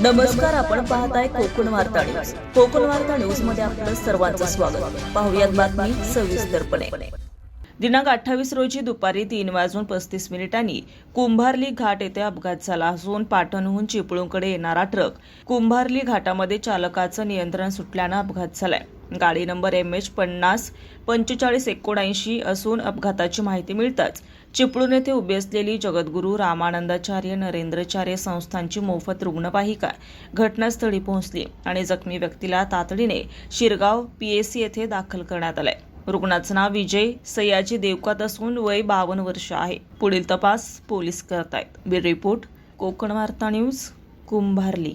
नमस्कार आपण पाहताय कोकण वार्ता न्यूज. कोकण वार्ता न्यूजमध्ये आपलं सर्वांचं स्वागत. पाहुयात बातमी सविस्तरपणे दिनांक अठ्ठावीस रोजी दुपारी तीन वाजून पस्तीस मिनिटांनी कुंभारली घाट येथे अपघात झाला असून पाटणहून चिपळूणकडे येणारा ट्रक कुंभारली घाटामध्ये चालकाचं नियंत्रण सुटल्यानं अपघात झालाय. गाडी नंबर एम एच पन्नास पंचेचाळीस एकोणऐंशी असून अपघाताची माहिती मिळताच चिपळूण येथे उभी असलेली जगद्गुरू रामानंदाचार्य नरेंद्रचार्य संस्थांची मोफत रुग्णवाहिका घटनास्थळी पोहोचली आणि जखमी व्यक्तीला तातडीने शिरगाव पीएसी येथे दाखल करण्यात आलंय. रुग्णाचं नाव विजय सयाजी देवकात असून वय बावन्न वर्ष आहे. पुढील तपास पोलीस करत आहेत बी रिपोर्ट कोकण वार्ता न्यूज कुंभारली.